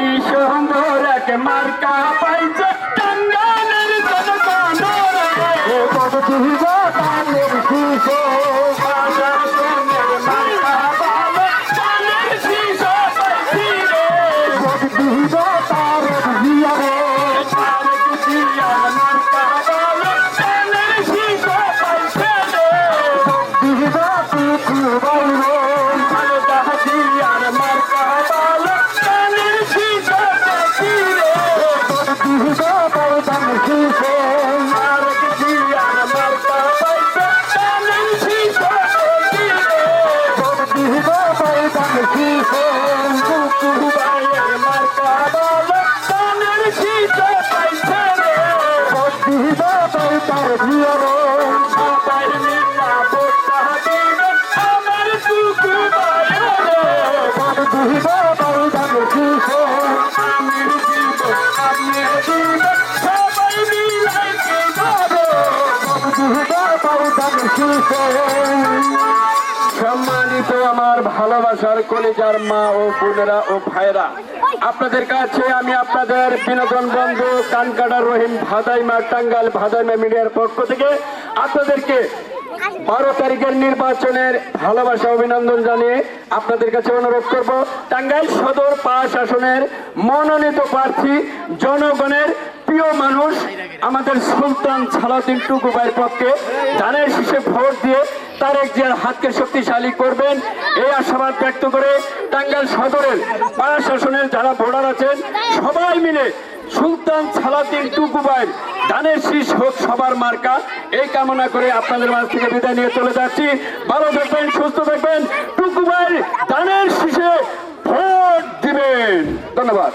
কি সুন্দর এক মার্কা পাইছে তার বিয়ারে সবাই মিলা ভোটটা দিবেন, আমার টুকু ভাইয়ের রে। দিব তার শিশু আমি দিব, আপনি দিবেন, সবাই মিলাই দিবারে। দিব তার শিশু সম্মানিত আমার ভালোবাসার কলিজার মা ও বোনেরা ও ভাইরা আপনাদের কাছে আমি আপনাদের বিনোদন বন্ধু কানকাটার রহিম ভাদাইমা টাঙ্গাল ভাদাইমা মিডিয়ার পক্ষ থেকে আপনাদেরকে বারো তারিখের নির্বাচনের ভালোবাসা অভিনন্দন জানিয়ে আপনাদের কাছে অনুরোধ করব, টাঙ্গাইল সদর পাঁচ আসনের মনোনীত প্রার্থী, জনগণের প্রিয় মানুষ, আমাদের সুলতান সালাউদ্দিন টুকু ভাইয়ের পক্ষে ধানের শীষে ভোট দিয়ে তারেক জিয়ার হাতকে শক্তিশালী করবেন, এই আশাবাদ ব্যক্ত করে টাঙ্গাইল সদরের পাড়া শাসনের যারা ভোটার আছেন, সবাই মিলে সুলতান সালাউদ্দিন টুকু ভাইয়ের ধানের শীষ হোক সবার মার্কা, এই কামনা করে আপনাদের মাঝ থেকে বিদায় নিয়ে চলে যাচ্ছি। ভালো থাকবেন, সুস্থ থাকবেন টুকু ভাই ধানের শীষে ভোট দিবেন। ধন্যবাদ।